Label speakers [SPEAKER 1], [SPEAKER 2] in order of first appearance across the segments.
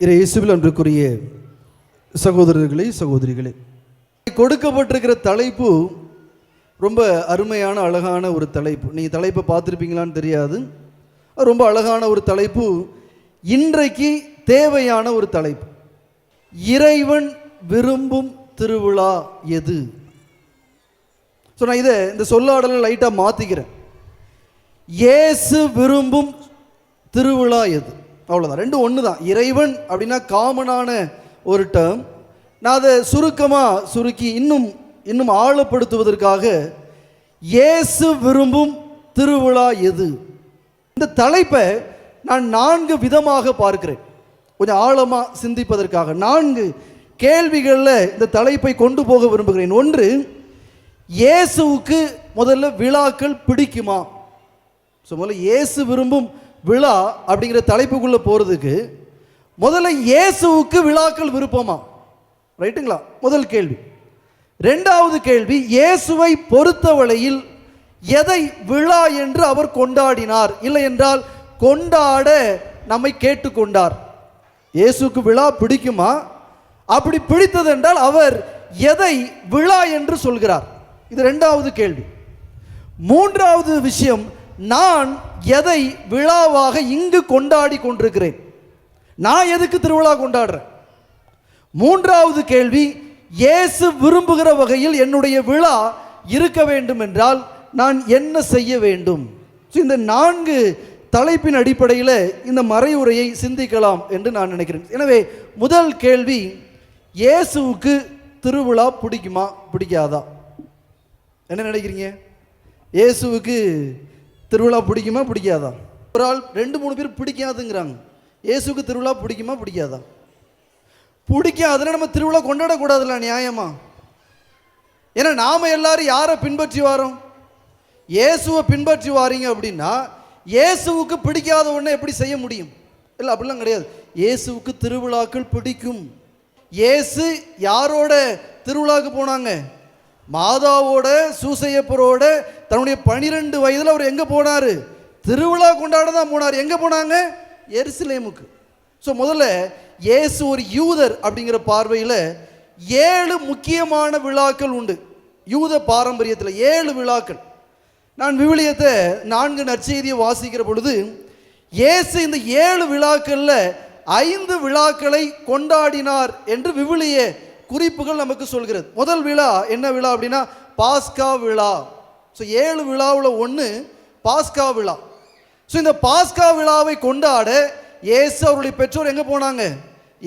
[SPEAKER 1] இறை இயேசுவில் அன்றுக்குரிய சகோதரர்களே சகோதரிகளே. கொடுக்கப்பட்டிருக்கிற தலைப்பு ரொம்ப அருமையான அழகான ஒரு தலைப்பு. நீங்கள் தலைப்பை பார்த்துருப்பீங்களான்னு தெரியாது. ரொம்ப அழகான ஒரு தலைப்பு. இன்றைக்கு தேவையான ஒரு தலைப்பு. இறைவன் விரும்பும் திருவிழா எது? ஸோ நான் இதை இந்த சொல்லாடலை லைட்டாக மாற்றிக்கிறேன் இயேசு விரும்பும் திருவிழா எது? அவ்வளோதான் ரெண்டும் ஒன்று தான் இறைவன் அப்படின்னா காமனான ஒரு டேர்ம் நான் அதை சுருக்கமாக சுருக்கி இன்னும் இன்னும் ஆழப்படுத்துவதற்காக இயேசு விரும்பும் திருவிழா எது? இந்த தலைப்பை நான் நான்கு விதமாக பார்க்கிறேன். கொஞ்சம் ஆழமாக சிந்திப்பதற்காக நான்கு கேள்விகளில் இந்த தலைப்பை கொண்டு போக விரும்புகிறேன். ஒன்று இயேசுவுக்கு முதல்ல விழாக்கள் பிடிக்குமா? ஸோ முதல்ல இயேசு விரும்பும் விழா அப்படிங்கிற தலைப்புக்குள்ளே போகிறதுக்கு முதல்ல இயேசுவுக்கு விழாக்கள் விருப்பமா? ரைட்டுங்களா? முதல் கேள்வி. ரெண்டாவது கேள்வி இயேசுவை பொறுத்தவரையில் எதை விழா என்று அவர் கொண்டாடினார்? இல்லை என்றால் கொண்டாட நம்மை கேட்டுக்கொண்டார். இயேசுக்கு விழா பிடிக்குமா? அப்படி பிடித்தது என்றால் அவர் எதை விழா என்று சொல்கிறார்? இது ரெண்டாவது கேள்வி. மூன்றாவது விஷயம் நான் எதை விழாவாக இங்கு கொண்டாடி கொண்டிருக்கிறேன்? நான் எதுக்கு திருவிழா கொண்டாடுறேன்? மூன்றாவது கேள்வி இயேசு விரும்புகிற வகையில் என்னுடைய விழா இருக்க வேண்டும் என்றால் நான் என்ன செய்ய வேண்டும்? ஸோ இந்த நான்கு தலைப்பின் அடிப்படையில் இந்த மறைவுரையை சிந்திக்கலாம் என்று நான் நினைக்கிறேன். எனவே முதல் கேள்வி இயேசுவுக்கு திருவிழா பிடிக்குமா? பிடிக்காதா? என்ன நினைக்கிறீங்க? இயேசுவுக்கு திருவிழா பிடிக்குமா பிடிக்காதா? ஒரு ஆள் ரெண்டு மூணு பேர் பிடிக்காதுங்கிறாங்க. இயேசுக்கு திருவிழா பிடிக்குமா பிடிக்காதா? பிடிக்காதுன்னா நம்ம திருவிழா கொண்டாடக்கூடாதுல்ல நியாயமா? ஏன்னா நாம் எல்லாரும் யாரை பின்பற்றி வரோம்? இயேசுவை பின்பற்றி வாரீங்க அப்படின்னா இயேசுவுக்கு பிடிக்காத ஒன்றை எப்படி செய்ய முடியும்? இல்லை அப்படிலாம் கிடையாது. இயேசுவுக்கு திருவிழாக்கள் பிடிக்கும். இயேசு யாரோட திருவிழாவுக்கு போனாங்க? மாதாவோட சூசையப்பரோட தன்னுடைய பனிரெண்டு வயதில் அவர் எங்கே போனார்? திருவிழா கொண்டாட தான் போனார். எங்கே போனாங்க? எருசலேமுக்கு. ஸோ முதல்ல இயேசு ஒரு யூதர் அப்படிங்கிற பார்வையில் ஏழு முக்கியமான விழாக்கள் உண்டு. யூத பாரம்பரியத்தில் ஏழு விழாக்கள். நான் விவிலியத்தை நான்கு நற்செய்தியை வாசிக்கிற பொழுது இயேசு இந்த ஏழு விழாக்களில் ஐந்து விழாக்களை கொண்டாடினார் என்று விவிலிய குறிப்புகள் நமக்கு சொல்கிறது. முதல் விழா என்ன விழா அப்படின்னா பாஸ்கா விழா. ஸோ ஏழு விழாவில் ஒன்று பாஸ்கா விழா. ஸோ இந்த பாஸ்கா விழாவை கொண்டாட இயேசு அவருடைய பெற்றோர் எங்கே போனாங்க?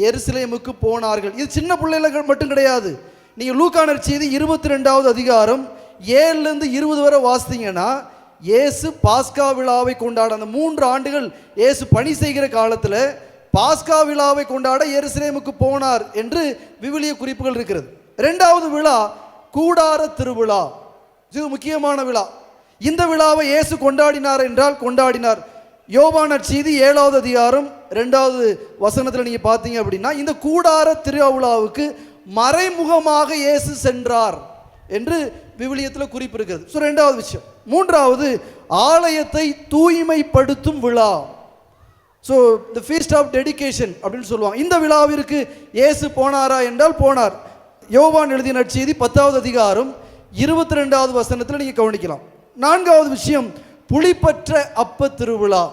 [SPEAKER 1] எருசலேமுக்கு போனார்கள். இது சின்ன பிள்ளைகள் மட்டும் கிடையாது. நீங்கள் லூக்கானர் செய்தி இருபத்தி ரெண்டாவது அதிகாரம் ஏழுலேருந்து இருபது வரை வாசித்தீங்கன்னா இயேசு பாஸ்கா விழாவை கொண்டாட அந்த மூன்று ஆண்டுகள் இயேசு பணி செய்கிற காலத்தில் பாஸ்கா விழாவை கொண்டாட எருசலேமுக்கு போனார் என்று விவிலிய குறிப்புகள் இருக்கிறது. ரெண்டாவது விழா கூடார திருவிழா. இது முக்கியமான விழா. இந்த விழாவை இயேசு கொண்டாடினார் என்றால் கொண்டாடினார். யோபான செய்தி ஏழாவது அதிகாரம் ரெண்டாவது வசனத்தில் நீங்கள் பார்த்தீங்க அப்படின்னா இந்த கூடார திருவிழாவுக்கு மறைமுகமாக இயேசு சென்றார் என்று விவிலியத்தில் குறிப்பிருக்கிறது ஸோ ரெண்டாவது விஷயம். மூன்றாவது ஆலயத்தை தூய்மைப்படுத்தும் விழா. So the feast of dedication அப்படின்னு சொல்லுவாங்க. இந்த விழாவிற்கு இயேசு போனாரா என்றால் போனார். யோவான் எழுதிய நற்செய்தி பத்தாவது அதிகாரம் இருபத்தி ரெண்டாவது வசனத்தில் நீங்கள் கவனிக்கலாம். நான்காவது விஷயம் புளிப்பற்ற அப்ப திருவிழா.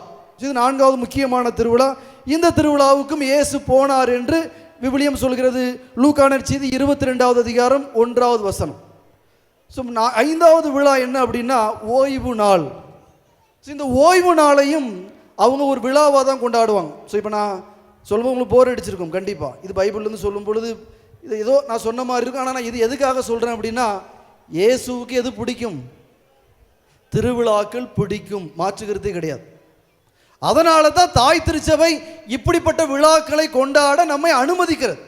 [SPEAKER 1] இது நான்காவது முக்கியமான திருவிழா. இந்த திருவிழாவுக்கும் இயேசு போனார் என்று விவிலியம் சொல்கிறது. லூக்கானர் செய்தி இருபத்தி ரெண்டாவது அதிகாரம் ஒன்றாவது வசனம். ஸோ நான் ஐந்தாவது விழா என்ன அப்படின்னா ஓய்வு நாள். ஸோ இந்த ஓய்வு நாளையும் அவங்க ஒரு விழாவாக தான் கொண்டாடுவாங்க. ஸோ இப்போ நான் சொல்லும்போது உங்களுக்கு போர் அடிச்சிருக்கும் கண்டிப்பாக இது பைபிள்லேருந்து சொல்லும் பொழுது இது ஏதோ நான் சொன்ன மாதிரி இருக்கும். ஆனால் நான் இது எதுக்காக சொல்கிறேன் அப்படின்னா இயேசுவுக்கு எது பிடிக்கும்? திருவிழாக்கள் பிடிக்கும். மாற்றுக்கிறதே கிடையாது. அதனால தான் தாய் திருச்சபை இப்படிப்பட்ட விழாக்களை கொண்டாட நம்மை அனுமதிக்கிறது.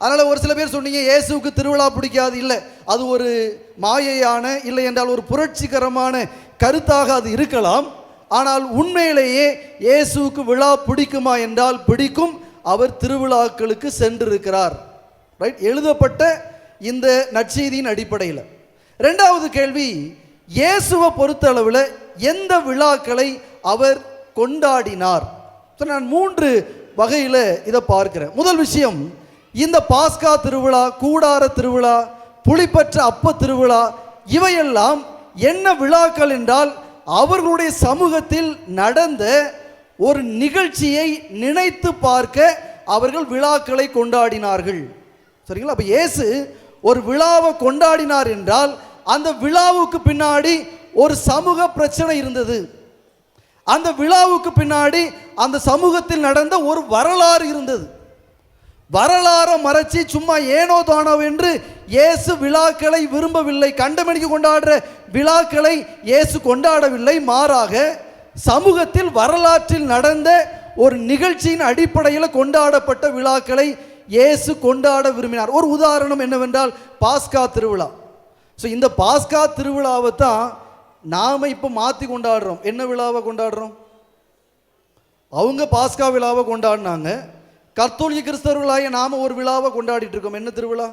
[SPEAKER 1] அதனால் ஒரு சில பேர் சொன்னீங்க இயேசுக்கு திருவிழா பிடிக்காது. இல்லை அது ஒரு மாயையான இல்லை என்றால் ஒரு புரட்சிகரமான கருத்தாக அது இருக்கலாம். ஆனால் உண்மையிலேயே இயேசுவுக்கு விழா பிடிக்குமா என்றால் பிடிக்கும். அவர் திருவிழாக்களுக்கு சென்றிருக்கிறார். ரைட் எழுதப்பட்ட இந்த நற்செய்தியின் அடிப்படையில். ரெண்டாவது கேள்வி இயேசுவை பொறுத்தளவில் எந்த விழாக்களை அவர் கொண்டாடினார்? ஸோ நான் மூன்று வகையில் இதை பார்க்கிறேன். முதல் விஷயம் இந்த பாஸ்கா திருவிழா கூடார திருவிழா புளிப்பற்ற அப்ப திருவிழா இவையெல்லாம் என்ன விழாக்கள் என்றால் அவர்களுடைய சமூகத்தில் நடந்த ஒரு நிகழ்ச்சியை நினைத்து பார்க்க அவர்கள் விழாக்களை கொண்டாடினார்கள். சரிங்களா? அப்போ இயேசு ஒரு விழாவை கொண்டாடினார் என்றால் அந்த விழாவுக்கு பின்னாடி ஒரு சமூக பிரச்சனை இருந்தது. அந்த விழாவுக்கு பின்னாடி அந்த சமூகத்தில் நடந்த ஒரு வரலாறு இருந்தது. வரலாறை மறைச்சி சும்மா ஏனோ தானோ என்று இயேசு விழாக்களை விரும்பவில்லை கண்டமணிக்கு கொண்டாடுற விழாக்களை இயேசு கொண்டாடவில்லை. மாறாக சமூகத்தில் வரலாற்றில் நடந்த ஒரு நிகழ்ச்சியின் அடிப்படையில் கொண்டாடப்பட்ட விழாக்களை இயேசு கொண்டாட விரும்பினார். ஒரு உதாரணம் என்னவென்றால் பாஸ்கா திருவிழா. ஸோ இந்த பாஸ்கா திருவிழாவை தான் நாம் இப்போ மாற்றி கொண்டாடுறோம். என்ன விழாவை கொண்டாடுறோம்? அவங்க பாஸ்கா விழாவை கொண்டாடினாங்க. கர்த்தோலிக்க கிறிஸ்தவர்களாகிய நாம ஒரு விழாவை கொண்டாடிட்டு இருக்கோம். என்ன திருவிழா?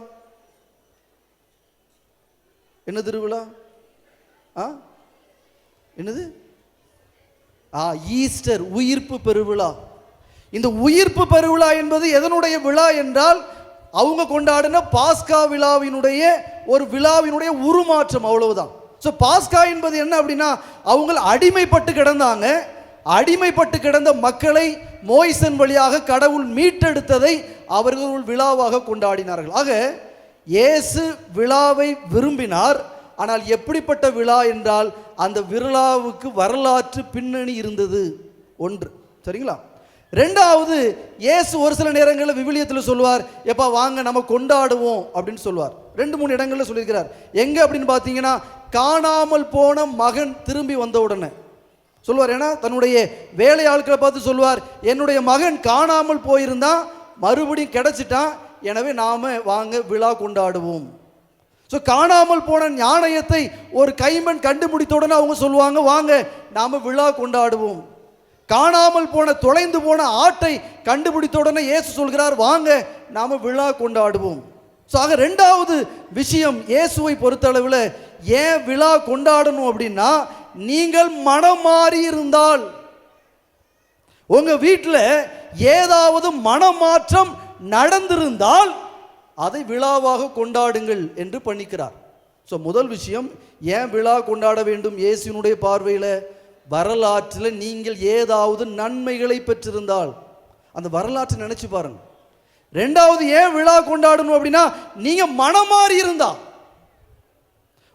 [SPEAKER 1] என்ன திருவிழா? ஆ? என்னது? ஆ ஈஸ்டர் உயிர்ப்பு பெருவிழா. இந்த உயிர்ப்பு பெருவிழா என்பது எதனுடைய விழா என்றால் அவங்க கொண்டாடின பாஸ்கா விழாவினுடைய ஒரு விழாவினுடைய உருமாற்றம் அவ்வளவுதான். ஸோ பாஸ்கா என்பது என்ன அப்படின்னா அவங்க அடிமைப்பட்டு கிடந்தாங்க. அடிமைப்பட்டு கிடந்த மக்களை மோய்சன் வழியாக கடவுள் மீட்டெடுத்ததை அவர்கள் விழாவாக கொண்டாடினார்கள். ஆக இயேசு விழாவை விரும்பினார். ஆனால் எப்படிப்பட்ட விழா என்றால் அந்த விழாவுக்கு வரலாற்று பின்னணி இருந்தது ஒன்று. சரிங்களா? ரெண்டாவது இயேசு ஒரு சில நேரங்களில் விவிலியத்தில் சொல்லுவார் எப்பா வாங்க நம்ம கொண்டாடுவோம் அப்படின்னு சொல்லுவார். ரெண்டு மூணு இடங்களில் சொல்லியிருக்கிறார். எங்கே அப்படின்னு பார்த்தீங்கன்னா காணாமல் போன மகன் திரும்பி வந்த உடனே. சொல்லுவார் ஏன்னா தன்னுடைய வேலையாட்களை பார்த்து சொல்லுவார் என்னுடைய மகன் காணாமல் போயிருந்தான் மறுபடியும் கிடைச்சிட்டான் எனவே நாம் வாங்க விழா கொண்டாடுவோம். ஸோ காணாமல் போன ஞானயத்தை ஒரு கைமண் கண்டுபிடித்தவுடனே அவங்க சொல்லுவாங்க வாங்க நாம் விழா கொண்டாடுவோம். காணாமல் போன தொலைந்து போன ஆட்டை கண்டுபிடித்த உடனே இயேசு சொல்கிறார் வாங்க நாம் விழா கொண்டாடுவோம். ஸோ ஆக ரெண்டாவது விஷயம் இயேசுவை பொறுத்தளவில் ஏன் விழா கொண்டாடணும் அப்படின்னா நீங்கள் மனம் மாறி இருந்தால். உங்க வீட்டில் ஏதாவது மனமாற்றம் நடந்திருந்தால் அதை விழாவாக கொண்டாடுங்கள் என்று பண்ணிக்கிறார். ஸோ முதல் விஷயம் ஏன் விழா கொண்டாட வேண்டும் இயேசுனுடைய பார்வையில்? வரலாற்றில் நீங்கள் ஏதாவது நன்மைகளை பெற்றிருந்தால். அந்த வரலாற்றை நினைச்சு பாருங்க. ரெண்டாவது ஏன் விழா கொண்டாடணும் அப்படின்னா நீங்கள் மனம் மாறி இருந்தால்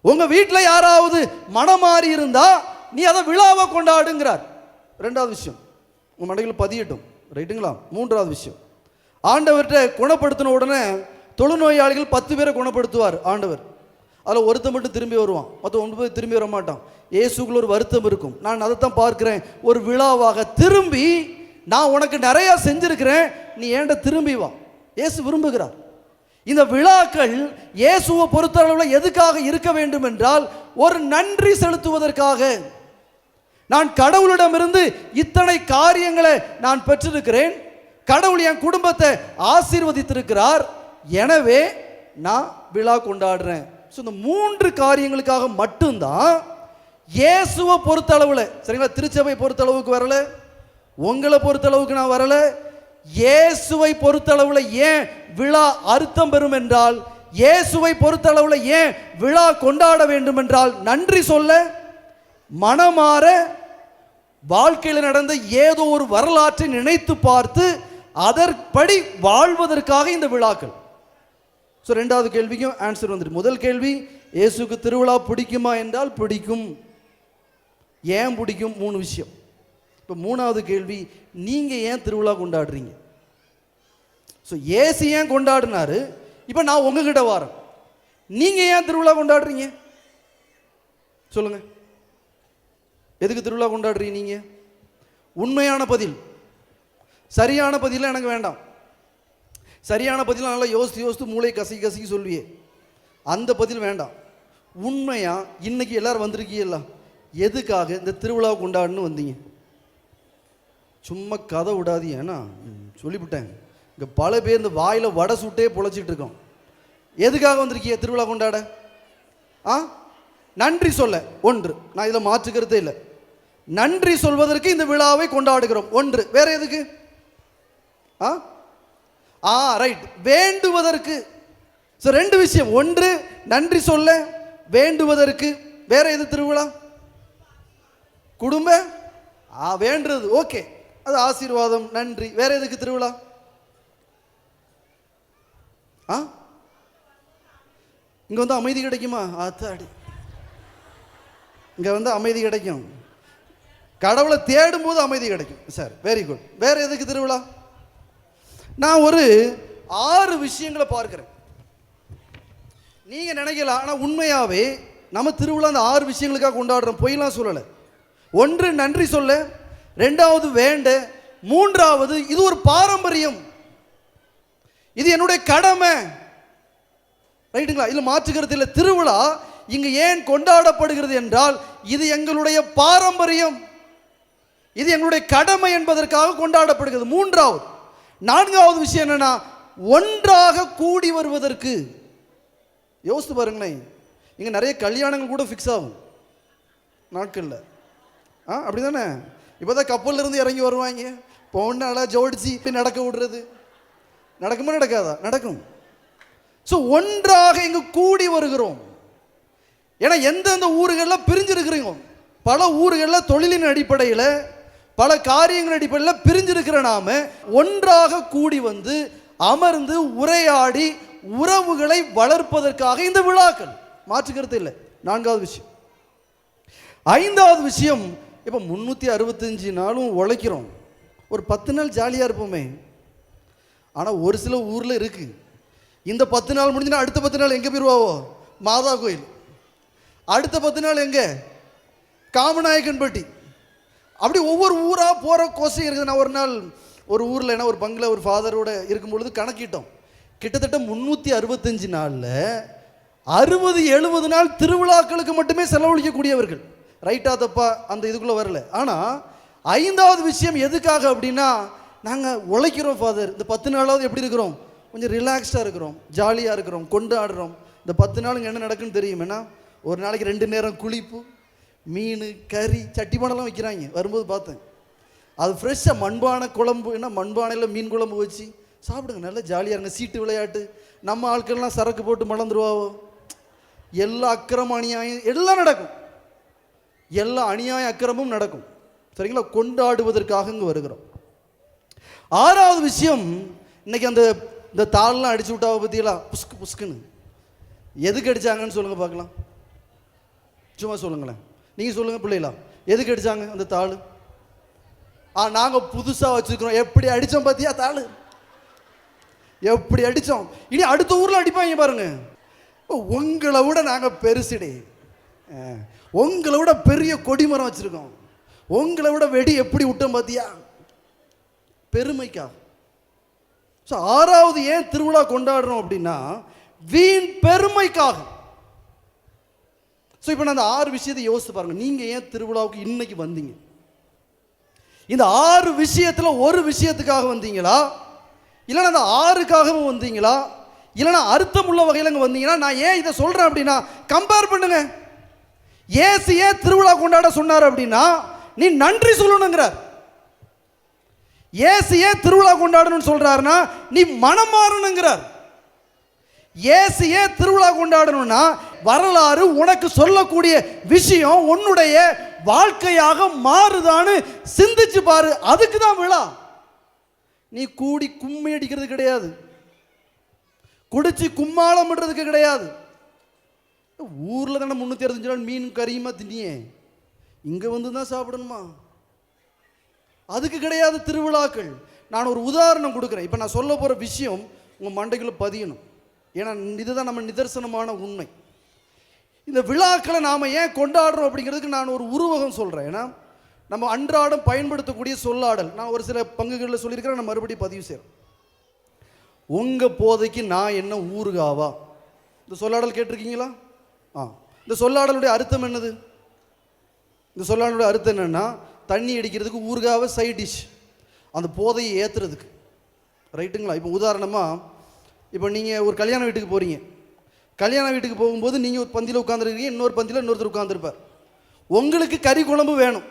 [SPEAKER 1] உங்க வீட்டில் யாராவது மனம் மாறி இருந்தா நீ அதை விழாவை கொண்டாடுங்கிறார். ரெண்டாவது விஷயம் உங்க மண்டைகள் பதியட்டும். ரைட்டுங்களா? மூன்றாவது விஷயம் ஆண்டவர்கிட்ட குணப்படுத்தின உடனே தொழுநோயாளிகள் பத்து பேரை குணப்படுத்துவார் ஆண்டவர். அதில் ஒருத்தன் மட்டும் திரும்பி வருவான் மற்ற ஒன்பது திரும்பி வர மாட்டான் இயேசுக்குள்ள ஒரு வருத்தம் இருக்கும். நான் அதை தான் பார்க்குறேன். ஒரு விழாவாக திரும்பி நான் உனக்கு நிறையா செஞ்சிருக்கிறேன். நீ ஏண்ட திரும்பி வா? இயேசு விரும்புகிறார். இந்த விழாக்கள் இயேசுவை பொறுத்தளவில் எதுக்காக இருக்க வேண்டும் என்றால் ஒரு நன்றி செலுத்துவதற்காக. நான் கடவுளிடமிருந்து இத்தனை காரியங்களை நான் பெற்றிருக்கிறேன். கடவுள் என் குடும்பத்தை ஆசீர்வதித்திருக்கிறார். எனவே நான் விழா கொண்டாடுறேன். ஸோ இந்த மூன்று காரியங்களுக்காக மட்டும்தான் இயேசுவை பொறுத்தளவில் சரிங்களா? திருச்சபை பொறுத்தளவுக்கு வரலை. உங்களை பொறுத்தளவுக்கு நான் வரலை. இயேசுவை பொறுத்தளவில் ஏன் விழா அர்த்தம் பெறும் என்றால் இயேசுவை பொறுத்தளவில் ஏன் விழா கொண்டாட வேண்டும் என்றால் நன்றி சொல்ல மனமாற வாழ்க்கையில் நடந்த ஏதோ ஒரு வரலாற்றை நினைத்து பார்த்து அதற்படி வாழ்வதற்காக இந்த விழாக்கள். ஸோ ரெண்டாவது கேள்விக்கும் ஆன்சர் வந்துட்டு முதல் கேள்வி இயேசுக்கு திருவிழா பிடிக்குமா என்றால் பிடிக்கும். ஏன் பிடிக்கும்? மூணு விஷயம். இப்போ மூணாவது கேள்வி நீங்கள் ஏன் திருவிழா கொண்டாடுறீங்க? ஸோ ஏசு ஏன் கொண்டாடினாரு? இப்போ நான் உங்ககிட்ட வரேன். நீங்கள் ஏன் திருவிழா கொண்டாடுறீங்க? சொல்லுங்கள் எதுக்கு திருவிழா கொண்டாடுறீங்க நீங்கள் உண்மையான பதில். சரியான பதிலாம் எனக்கு வேண்டாம். சரியான பதிலாம் நல்லா யோசித்து யோசித்து மூளை கசி கசிக்கு சொல்வியே அந்த பதில் வேண்டாம். உண்மையாக இன்றைக்கி எல்லோரும் வந்திருக்கீங்களா? எதுக்காக இந்த திருவிழா கொண்டாடுன்னு வந்தீங்க? சும்மா கதை விடாது ஏன்னா சொல்லிவிட்டேன் இங்கே பல பேர் இந்த வாயில் வடை சுட்டே பொழைச்சிட்டு இருக்கோம். எதுக்காக வந்திருக்கிய திருவிழா கொண்டாட? ஆ? நன்றி சொல்ல. ஒன்று. நான் இதில் மாற்றுக்கிறதே இல்லை. நன்றி சொல்வதற்கு இந்த விழாவை கொண்டாடுகிறோம். ஒன்று. வேற எதுக்கு? ஆ? ஆ ரைட் வேண்டுவதற்கு. ஸோ ரெண்டு விஷயம். ஒன்று நன்றி சொல்ல. வேண்டுவதற்கு. வேற எது திருவிழா? குடும்ப? ஆ வேண்டுறது. ஓகே. அது ஆசீர்வாதம் நன்றி. வேற எதுக்கு திருவிழா? ஆ? இங்க வந்து அமைதி கிடைக்குமா? ஆத்தாடி இங்க வந்து அமைதி கிடைக்கும். கடவுளை தேடும் போது அமைதி கிடைக்கும். சார் வெரி குட் வேற எதுக்கு திருவிழா? நான் ஒரு ஆறு விஷயங்களை பார்க்கிறேன். நீங்க நினைக்கலாம் ஆனா உண்மையாவே நம்ம திருவிழா அந்த ஆறு விஷயங்களுக்காக கொண்டாடுறோம். பொய்லாம் சொல்லலை. ஒன்று நன்றி சொல்ல. ரெண்டாவது வேண்ட மூன்றாவது இது ஒரு பாரம்பரியம். இது என்னுடைய கடமை. ரைட்டுங்களா? இல்லை மாற்றுகிறது இல்லை திருவிழா இங்கு ஏன் கொண்டாடப்படுகிறது என்றால் இது எங்களுடைய பாரம்பரியம். இது எங்களுடைய கடமை என்பதற்காக கொண்டாடப்படுகிறது. மூன்றாவது நான்காவது விஷயம் என்னன்னா ஒன்றாக கூடி வருவதற்கு. யோசித்து பாருங்களேன். இங்கே நிறைய கல்யாணங்கள் கூட ஃபிக்ஸ் ஆகும். நாட்களில். ஆ அப்படி தானே இப்போ தான் கப்பல்லிருந்து இறங்கி வருவாங்க. பொண்ணால ஜோடிச்சு இப்போ நடக்க விடுறது. நடக்குமா நடக்காதா? நடக்கும். ஸோ ஒன்றாக இங்கு கூடி வருகிறோம். ஏன்னா எந்தெந்த ஊர்களில் பிரிஞ்சிருக்கிறீங்க? பல ஊர்களில் தொழிலின் அடிப்படையில் பல காரியங்கள் அடிப்படையில் பிரிஞ்சிருக்கிற நாம ஒன்றாக கூடி வந்து அமர்ந்து உரையாடி உறவுகளை வளர்ப்பதற்காக இந்த விழாக்கள். மாற்றுக்கிறது இல்லை. நான்காவது விஷயம். ஐந்தாவது விஷயம் இப்போ முந்நூற்றி அறுபத்தஞ்சு நாளும் உழைக்கிறோம். ஒரு பத்து நாள் ஜாலியாக இருப்போமே. ஆனால் ஒரு சில ஊரில் இருக்குது இந்த பத்து நாள் முடிஞ்சுன்னா அடுத்த பத்து நாள் எங்கே போயிடுவாவோ மாதா கோயில். அடுத்த பத்து நாள் எங்கே? காமநாயக்கன்பட்டி. அப்படி ஒவ்வொரு ஊராக போகிற கோசம் இருக்குது. நான் ஒரு நாள் ஒரு ஊரில் என்ன ஒரு பங்கில் ஒரு ஃபாதரோட இருக்கும் பொழுது கணக்கிட்டோம். கிட்டத்தட்ட முந்நூற்றி அறுபத்தஞ்சு நாளில் அறுபது எழுபது நாள் திருவிழாக்களுக்கு மட்டுமே செலவழிக்கக்கூடியவர்கள். ரைட்டா தப்பா அந்த இதுக்குள்ளே வரல. ஆனால் ஐந்தாவது விஷயம் எதுக்காக அப்படின்னா நாங்கள் உழைக்கிறோம் ஃபாதர் இந்த பத்து நாளாவது எப்படி இருக்கிறோம்? கொஞ்சம் ரிலாக்ஸ்டாக இருக்கிறோம். ஜாலியாக இருக்கிறோம். கொண்டாடுறோம். இந்த பத்து நாளுங்க என்ன நடக்குன்னு தெரியும்? ஒரு நாளைக்கு ரெண்டு நேரம் குளிப்பு மீன் கறி சட்டி வைக்கிறாங்க. வரும்போது பார்த்தேன். அது ஃப்ரெஷ்ஷாக மண்பானை குழம்பு என்ன? மண்பானையில் மீன் குழம்பு வச்சு சாப்பிடுங்க. நல்லா ஜாலியாக இருங்க. சீட்டு விளையாட்டு. நம்ம ஆட்கள்லாம் சரக்கு போட்டு மலர்ந்துருவாவோ? எல்லா அக்கிரமணியாயும் எல்லாம் நடக்கும். எல்லா அநியாய அக்கிரமும் நடக்கும். சரிங்களா? கொண்டாடுவதற்காக இங்கே வருகிறோம். ஆறாவது விஷயம் இன்னைக்கு அந்த இந்த தாள்லாம் அடிச்சு விட்டாவ பற்றியெல்லாம் புஸ்கு புஸ்குன்னு எதுக்கு அடிச்சாங்கன்னு சொல்லுங்கள் பார்க்கலாம். சும்மா சொல்லுங்களேன். நீங்கள் சொல்லுங்கள் பிள்ளைகளா. எதுக்கு அடித்தாங்க அந்த தாள்? ஆ நாங்கள் புதுசாக வச்சுருக்கிறோம். எப்படி அடித்தோம் பார்த்தியா தாள்? எப்படி அடித்தோம் இனி அடுத்த ஊரில் அடிப்பாங்க பாருங்கள் உங்களை விட நாங்கள் பெருசுடே. ஆ, உங்களை விட பெரிய கொடிமரம் வச்சுருக்கோம். உங்களை விட வெடி எப்படி விட்டோம் பார்த்தியா பெருமைக்கா ஸோ ஆறாவது ஏன் திருவிழா கொண்டாடுறோம் அப்படின்னா வீண் பெருமைக்காக. ஸோ இப்போ நான் அந்த ஆறு விஷயத்தை யோசித்து பாருங்க. நீங்கள் ஏன் திருவிழாவுக்கு இன்னைக்கு வந்தீங்க? இந்த ஆறு விஷயத்தில் ஒரு விஷயத்துக்காக வந்தீங்களா? இல்லைன்னா அந்த ஆறுக்காகவும் வந்தீங்களா? இல்லைன்னா அர்த்தமுள்ள வகையில் அங்கே வந்தீங்கன்னா நான் ஏன் இதை சொல்கிறேன் அப்படின்னா கம்பேர் பண்ணுங்க. ஏசு ஏன் திருவிழா கொண்டாட சொன்னார் அப்படின்னா நீ நன்றி சொல்லணுங்கிறார். ஏசு ஏன் திருவிழா கொண்டாடணும்னு சொல்றாருன்னா நீ மனம் மாறணுங்கிறார். ஏசு ஏன் திருவிழா கொண்டாடணும்னா வரலாறு உனக்கு சொல்லக்கூடிய விஷயம் உன்னுடைய வாழ்க்கையாக மாறுதான்னு சிந்திச்சு பாரு அதுக்கு தான் விழா. நீ கூடி கும்மி அடிக்கிறது கிடையாது. குடிச்சு கும்மாளம் பண்ணுறதுக்கு கிடையாது. ஊரில் தானே முந்நூற்றி அறுபத்தஞ்சு நாள் மீன் கறியுமா தின்னியே? இங்கே வந்து தான் சாப்பிடணுமா? அதுக்கு கிடையாது திருவிழாக்கள். நான் ஒரு உதாரணம் கொடுக்குறேன். இப்போ நான் சொல்ல போகிற விஷயம் உங்கள் மண்டைக்குள்ளே பதியணும். ஏன்னா இதுதான் நம்ம நிதர்சனமான உண்மை. இந்த விழாக்களை நாம் ஏன் கொண்டாடுறோம் அப்படிங்கிறதுக்கு நான் ஒரு உருவகம் சொல்கிறேன் ஏன்னா நம்ம அன்றாடம் பயன்படுத்தக்கூடிய சொல்லாடல் நான் ஒரு சில பங்குகளில் சொல்லியிருக்கிறேன் நான் மறுபடியும் பதிவு செய்கிறேன் உங்கள் போதைக்கு நான் என்ன ஊறுகாவா? இந்த சொல்லாடல் கேட்டிருக்கீங்களா? ஆ. இந்த சொல்லாடலுடைய அர்த்தம் என்னது? இந்த சொல்லாடலுடைய அர்த்தம் என்னென்னா தண்ணி அடிக்கிறதுக்கு ஊறுகாவை சைட் டிஷ் அந்த போதையை ஏற்றுறதுக்கு ரைட்டுங்களா இப்போ உதாரணமாக இப்போ நீங்கள் ஒரு கல்யாண வீட்டுக்கு போகிறீங்க கல்யாண வீட்டுக்கு போகும்போது நீங்கள் ஒரு பந்தியில் உட்காந்துருக்கீங்க இன்னொரு பந்தியில் இன்னொருத்தர் உட்காந்துருப்பார் உங்களுக்கு கறி குழம்பு வேணும்.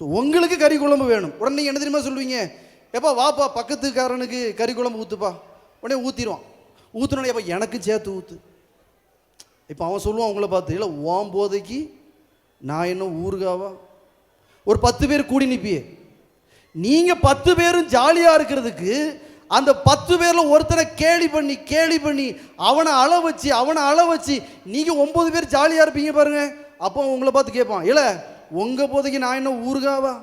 [SPEAKER 1] ஸோ உங்களுக்கு கறி குழம்பு வேணும். உடனே நீங்கள் என்ன தெரியுமா சொல்லுவீங்க எப்பா வாப்பா பக்கத்துக்காரனுக்கு கறி குழம்பு ஊற்றுப்பா உடனே ஊற்றிடுவான் ஊற்றுனோடனே எப்போ எனக்கு சேர்த்து ஊற்று இப்போ அவன் சொல்லுவான் உங்களை பார்த்து இல்லை ஓம் போதைக்கு நான் என்ன ஊருகாவா ஒரு பத்து பேர் கூடி நிற்பியே நீங்கள் பத்து பேரும் ஜாலியாக இருக்கிறதுக்கு அந்த பத்து பேரில் ஒருத்தனை கேலி பண்ணி கேலி பண்ணி அவனை அள வச்சு அவனை அள வச்சு நீங்கள் ஒம்பது பேர் ஜாலியாக இருப்பீங்க பாருங்கள் அப்போ உங்களை பார்த்து கேட்பான் இல்லை உங்கள் போதைக்கு நான் என்ன ஊருகாவா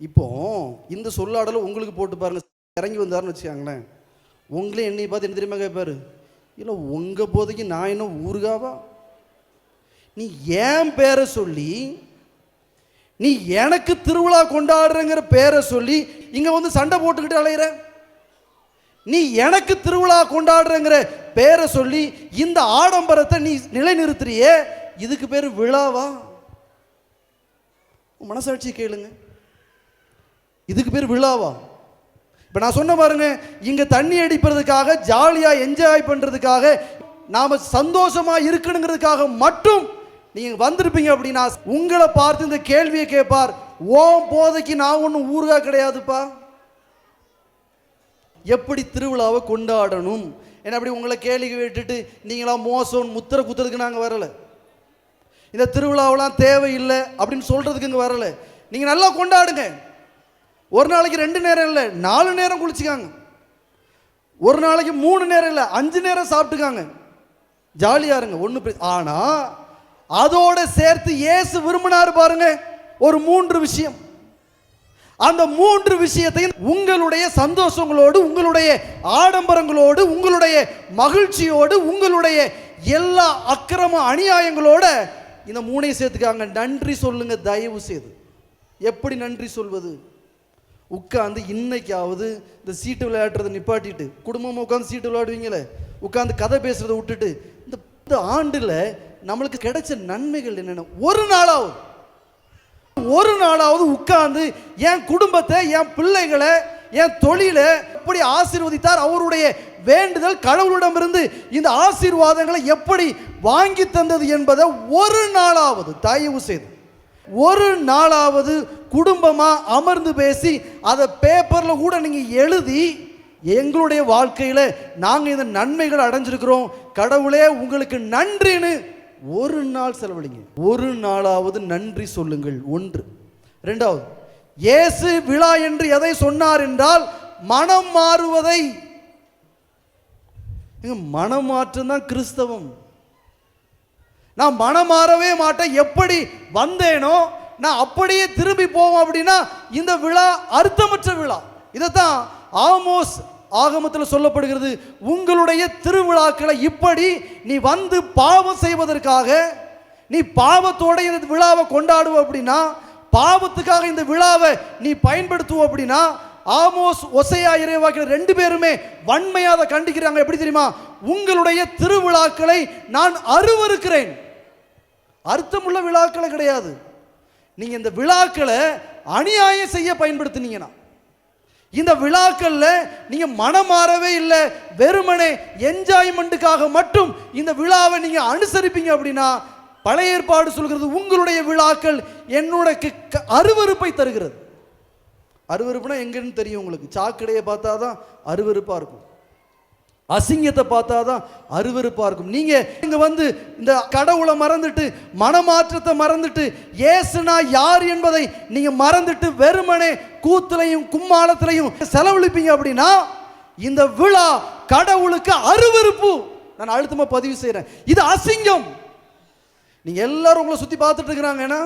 [SPEAKER 1] இப்போ இந்த சொல்லாடலை உங்களுக்கு போட்டு பாருங்கள் இறங்கி வந்தாருன்னு வச்சுக்காங்களேன். உங்களே என்னை பார்த்து என்ன தெரியுமா கேட்பாரு? இல்லை உங்கள் போதைக்கு நான் என்ன ஊருகாவா நீ ஏன் பேரை சொல்லி நீ எனக்கு திருவிழா கொண்டாடுறங்கிற பேரை சொல்லி இங்கே வந்து சண்டை போட்டுக்கிட்டு அலையிற? நீ எனக்கு திருவிழா கொண்டாடுறங்கிற பேரை சொல்லி இந்த ஆடம்பரத்தை நீ நிலைநிறுத்துறியே? இதுக்கு பேர் விழாவா? மனசாட்சி கேளுங்க. இதுக்கு பேர் விழாவா? இப்போ நான் சொன்ன பாருங்க இங்கே தண்ணி அடிப்பதற்காக ஜாலியாக என்ஜாய் பண்ணுறதுக்காக நாம் சந்தோஷமாக இருக்கணுங்கிறதுக்காக மட்டும் நீங்கள் வந்திருப்பீங்க அப்படின்னா உங்களை பார்த்து இந்த கேள்வியை கேட்பார் ஓம் போதைக்கு நான் ஒன்றும் ஊருகா கிடையாதுப்பா. எப்படி திருவிழாவை கொண்டாடணும்? ஏன்னா அப்படி உங்களை கேள்வி விட்டுட்டு நீங்களாம் மோசம் முத்திரை குத்துறதுக்கு நாங்கள் வரலை. இந்த திருவிழாவெல்லாம் தேவையில்லை அப்படின்னு சொல்கிறதுக்கு இங்கே வரலை. நீங்கள் நல்லா கொண்டாடுங்க. ஒரு நாளைக்கு ரெண்டு நேரம் இல்லை நாலு நேரம் குளிச்சுக்காங்க. ஒரு நாளைக்கு மூணு நேரம் இல்லை அஞ்சு நேரம் சாப்பிட்டுக்காங்க. ஜாலியா இருங்க ஒன்று ஆனால் அதோட சேர்த்து இயேசு விரும்பினார் பாருங்க ஒரு மூன்று விஷயம். அந்த மூன்று விஷயத்தையும் உங்களுடைய சந்தோஷங்களோடு உங்களுடைய ஆடம்பரங்களோடு உங்களுடைய மகிழ்ச்சியோடு உங்களுடைய எல்லா அக்கிரம அநியாயங்களோட இந்த மூணையும் சேர்த்துக்காங்க. நன்றி சொல்லுங்க தயவு செய்து. எப்படி நன்றி சொல்வது? உட்காந்து இன்னைக்காவது இந்த சீட்டு விளையாடுறதை நிப்பாட்டிட்டு குடும்பமாக உட்காந்து சீட்டு விளையாடுவீங்களே? உட்காந்து கதை பேசுகிறத விட்டுட்டு இந்த இந்த ஆண்டில் நம்மளுக்கு கிடைச்ச நன்மைகள் என்னென்ன? ஒரு நாளாவது. ஒரு நாளாவது உட்கார்ந்து என் குடும்பத்தை என் பிள்ளைகளை என் தொழிலை எப்படி ஆசீர்வதித்தார் அவருடைய வேண்டுதல் கடவுளிடமிருந்து இந்த ஆசீர்வாதங்களை எப்படி வாங்கி தந்தது என்பதை ஒரு நாளாவது தயவு செய்து ஒரு நாளாவது குடும்பமா அமர்ந்து பேசி அதை பேப்பர்ல கூட நீங்க எழுதி எங்களுடைய வாழ்க்கையில நாங்கள் இந்த நன்மைகள் அடைஞ்சிருக்கிறோம். கடவுளே உங்களுக்கு நன்றின்னு ஒரு நாள் செலவழிங்க. ஒரு நாளாவது நன்றி சொல்லுங்கள். ஒன்று. ரெண்டாவது இயேசு விழா என்று எதை சொன்னார் என்றால் மனம் மாறுவதை. மனம் மாற்றம் தான் கிறிஸ்தவம். நான் மனம் மாறவே மாட்டேன். எப்படி வந்தேனோ நான் அப்படியே திரும்பி போவோம் அப்படின்னா இந்த விழா அர்த்தமற்ற விழா. இதைத்தான் ஆமோஸ் ஆகமத்தில் சொல்லப்படுகிறது. உங்களுடைய திருவிழாக்களை இப்படி நீ வந்து பாவம் செய்வதற்காக நீ பாவத்தோட இந்த விழாவை கொண்டாடுவ அப்படின்னா பாவத்துக்காக இந்த விழாவை நீ பயன்படுத்துவ அப்படின்னா ஆமோஸ் ஒசையா இறைவாக்கிற ரெண்டு பேருமே வன்மையாக கண்டிக்கிறாங்க. எப்படி தெரியுமா? உங்களுடைய திருவிழாக்களை நான் அருவருக்கிறேன். அர்த்தமுள்ள விழாக்களை கிடையாது. நீங்கள் இந்த விழாக்களை அநியாயம் செய்ய பயன்படுத்தினீங்கன்னா இந்த விழாக்களில் நீங்கள் மனம் மாறவே இல்லை வெறுமனே என்ஜாய்மெண்ட்டுக்காக மட்டும் இந்த விழாவை நீங்கள் அனுசரிப்பீங்க அப்படின்னா பழைய ஏற்பாடு சொல்கிறது உங்களுடைய விழாக்கள் என்னோட அருவறுப்பை க- அருவருப்பை தருகிறது. அருவறுப்புனா எங்கன்னு தெரியும் உங்களுக்கு. சாக்கடையை பார்த்தா தான் அருவறுப்பாக இருக்கும். அசிங்கத்தை பார்த்தா தான் அருவருப்பாக இருக்கும். நீங்கள் இங்கே வந்து இந்த கடவுளை மறந்துட்டு மனமாற்றத்தை மறந்துட்டு ஏசுனா யார் என்பதை நீங்கள் மறந்துட்டு வெறுமனே கூத்துலையும் கும்மாளத்திலையும் செலவழிப்பீங்க அப்படின்னா இந்த விழா கடவுளுக்கு அருவருப்பு. நான் அழுத்தமாக பதிவு செய்கிறேன் இது அசிங்கம். நீங்கள் எல்லாரும் உங்களை சுற்றி பார்த்துட்டு இருக்கிறாங்கன்னா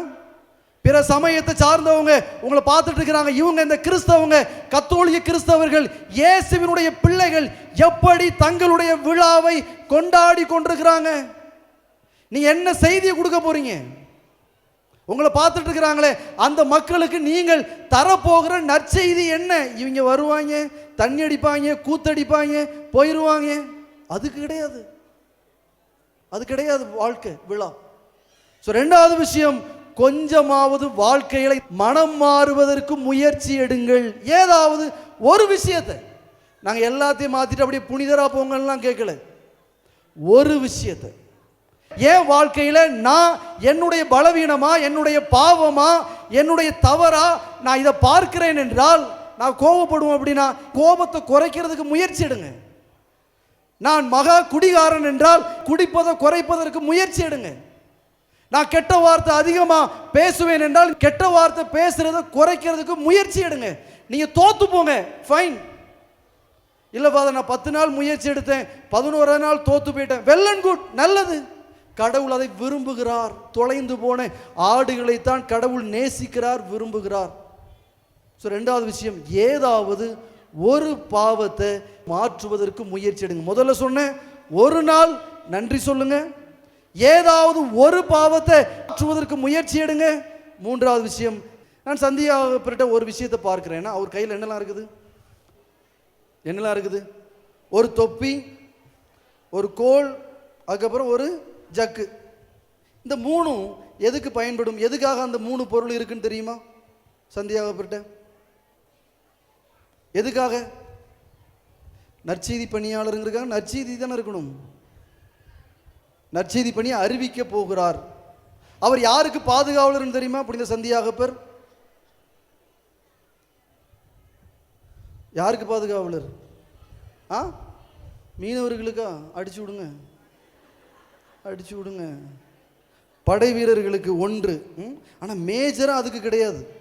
[SPEAKER 1] பிற சமயத்தை சார்ந்தவங்க உங்களை பார்த்துட்டு இருக்கிறாங்க. இவங்க இந்த கிறிஸ்தவங்க கத்தோலிய கிறிஸ்தவர்கள் இயேசுவினுடைய பிள்ளைகள் எப்படி தங்களுடைய விழாவை கொண்டாடி கொண்டிருக்கிறாங்க? நீ என்ன செய்தியை கொடுக்க போறீங்க? உங்களை பார்த்துட்டு இருக்கிறாங்களே அந்த மக்களுக்கு நீங்கள் தரப்போகிற நற்செய்தி என்ன? இவங்க வருவாங்க தண்ணி அடிப்பாங்க கூத்தடிப்பாங்க போயிடுவாங்க அது கிடையாது. அது கிடையாது வாழ்க்கை விழா. ஸோ ரெண்டாவது விஷயம் கொஞ்சமாவது வாழ்க்கையில மனம் மாறுவதற்கு முயற்சி எடுங்கள். ஏதாவது ஒரு விஷயத்தை. நாங்கள் எல்லாத்தையும் மாற்றிட்டு அப்படியே புனிதரா போங்கலாம் கேட்கல ஒரு விஷயத்தை. என் வாழ்க்கையில் நான் என்னுடைய பலவீனமா என்னுடைய பாவமா என்னுடைய தவறா நான் இதை பார்க்கிறேன் என்றால் நான் கோபப்படுவோம் அப்படின்னா கோபத்தை குறைக்கிறதுக்கு முயற்சி எடுங்க. நான் மகா குடிகாரன் என்றால் குடிப்பதை குறைப்பதற்கு முயற்சி எடுங்க. நான் கெட்ட வார்த்தை அதிகமாக பேசுவேன் என்றால் கெட்ட வார்த்தை பேசுகிறத குறைக்கிறதுக்கு முயற்சி எடுங்க. நீங்கள் தோத்து போங்க. ஃபைன் இல்லை ஃபாதர் நான் பத்து நாள் முயற்சி எடுத்தேன். பதினோரா நாள் தோத்து போயிட்டேன். வெல் அண்ட் குட் நல்லது. கடவுள் அதை விரும்புகிறார். தொலைந்து போன ஆடுகளைத்தான் கடவுள் நேசிக்கிறார் விரும்புகிறார். ஸோ ரெண்டாவது விஷயம் ஏதாவது ஒரு பாவத்தை மாற்றுவதற்கு முயற்சி எடுங்க. முதல்ல சொன்னேன் ஒரு நாள் நன்றி சொல்லுங்கள் ஏதாவது ஒரு பாவத்தை மாற்றுவதற்கு முயற்சி எடுங்க. மூன்றாவது விஷயம் நான் சந்தியாகிட்ட ஒரு விஷயத்தை பார்க்குறேன்னா அவர் கையில் என்னெல்லாம் இருக்குது? என்னெல்லாம் இருக்குது? ஒரு தொப்பி ஒரு கோல் அதுக்கப்புறம் ஒரு ஜக்கு. இந்த மூணும் எதுக்கு பயன்படும்? எதுக்காக அந்த மூணு பொருள் இருக்குன்னு தெரியுமா? சந்தியாகப்பட்ட. எதுக்காக? நற்செய்தி பணியாளருங்கிறதுக்காக நற்செய்தி தானே இருக்கணும். நற்செய்தி பணி அறிவிக்க போகிறார். அவர் யாருக்கு பாதுகாவலர்னு தெரியுமா? புனித சந்தியாகப்பர். யாருக்கு பாதுகாவலர்? ஆ? மீனவர்களுக்கா? அடிச்சு விடுங்க. அடிச்சு விடுங்க. படை வீரர்களுக்கு ஒன்று. ஆனால் மேஜராக அதுக்கு கிடையாது.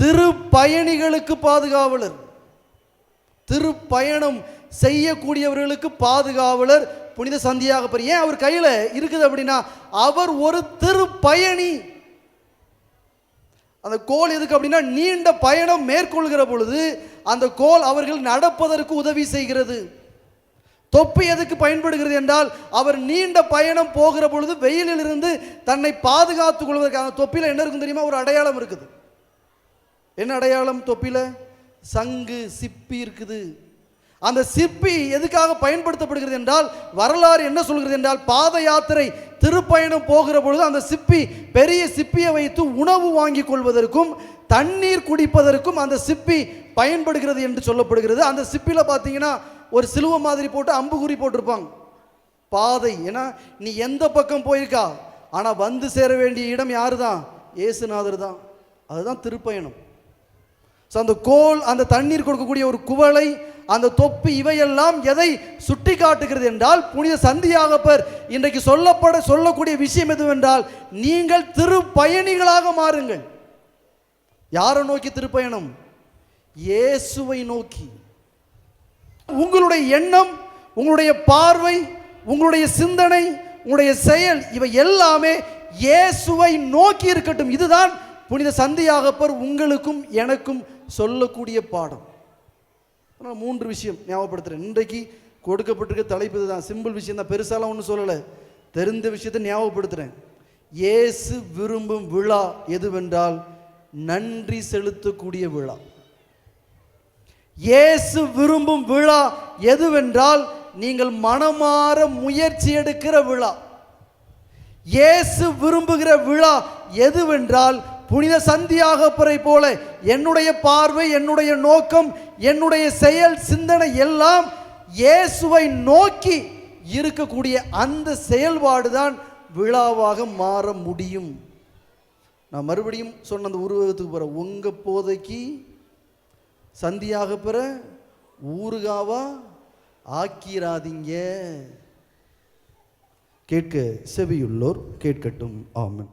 [SPEAKER 1] திருப்பயணிகளுக்கு பாதுகாவலர். திருப்பயணம் செய்யக்கூடியவர்களுக்கு பாதுகாவலர். புனித சந்தியாக ஏன் அவர் கையில் இருக்குது அப்படின்னா அவர் ஒரு திருப்பயணி. அந்த கோல் எதுக்கு அப்படின்னா நீண்ட பயணம் மேற்கொள்கிற பொழுது அந்த கோல் அவர்கள் நடப்பதற்கு உதவி செய்கிறது. தொப்பி எதுக்கு பயன்படுகிறது என்றால் அவர் நீண்ட பயணம் போகிற பொழுது வெயிலில் இருந்து தன்னை பாதுகாத்துக் கொள்வதற்கு அந்த தொப்பியில் என்ன இருக்கும் தெரியுமா? ஒரு அடையாளம் இருக்குது. என்ன அடையாளம்? தொப்பியில் சங்கு சிப்பி இருக்குது. அந்த சிப்பி எதுக்காக பயன்படுத்தப்படுகிறது என்றால் வரலாறு என்ன சொல்கிறது என்றால் பாத யாத்திரை திருப்பயணம் போகிற பொழுது அந்த சிப்பி பெரிய சிப்பியை வைத்து உணவு வாங்கி கொள்வதற்கும் தண்ணீர் குடிப்பதற்கும் அந்த சிப்பி பயன்படுகிறது என்று சொல்லப்படுகிறது. அந்த சிப்பியில் பார்த்தீங்கன்னா ஒரு சிலுவை மாதிரி போட்டு அம்புகுறி போட்டிருப்பாங்க. பாதை ஏன்னா நீ எந்த பக்கம் போயிருக்கா? ஆனால் வந்து சேர வேண்டிய இடம் யாரு தான் ஏசுநாதர் தான். அதுதான் திருப்பயணம். ஸோ அந்த கோல் அந்த தண்ணீர் கொடுக்கக்கூடிய ஒரு குவளை அந்த தொப்பு இவையெல்லாம் எதை சுட்டி காட்டுகிறது என்றால் புனித சந்தியாகப்பர் இன்றைக்கு சொல்லப்பட சொல்லக்கூடிய விஷயம் எதுவென்றால் நீங்கள் திருப்பயணிகளாக மாறுங்கள். யாரை நோக்கி திருப்பயணம்? இயேசுவை நோக்கி. உங்களுடைய எண்ணம் உங்களுடைய பார்வை உங்களுடைய சிந்தனை உங்களுடைய செயல் இவை எல்லாமே இயேசுவை நோக்கி இருக்கட்டும். இதுதான் புனித சந்தியாகப்பர் உங்களுக்கும் எனக்கும் சொல்லக்கூடிய பாடம். நான் மூன்று விஷயம் ஞாபகப்படுத்துகிறேன் இன்றைக்கு கொடுக்கப்பட்டிருக்க தலைப்பு இதுதான். சிம்பிள் விஷயம் தான். பெருசாலாம் ஒன்றும் சொல்லலை. தெரிந்த விஷயத்தை ஞாபகப்படுத்துகிறேன் இயேசு விரும்பும் விழா எதுவென்றால் நன்றி செலுத்தக்கூடிய விழா. இயேசு விரும்பும் விழா எதுவென்றால் நீங்கள் மனமாற முயற்சி எடுக்கிற விழா. இயேசு விரும்புகிற விழா எதுவென்றால் புனித சந்தியாகப்பரை போல என்னுடைய பார்வை என்னுடைய நோக்கம் என்னுடைய செயல் சிந்தனை எல்லாம் இயேசுவை நோக்கி இருக்கக்கூடிய அந்த செயல்பாடு தான் விழாவாக மாற முடியும். நான் மறுபடியும் சொன்ன அந்த உருவகத்துக்கு போகிறேன் உங்கள் போதைக்கு சந்தியாக பெற ஊறுகாவா ஆக்கிராதீங்க. கேட்க செவியுள்ளோர் கேட்கட்டும். ஆமன்.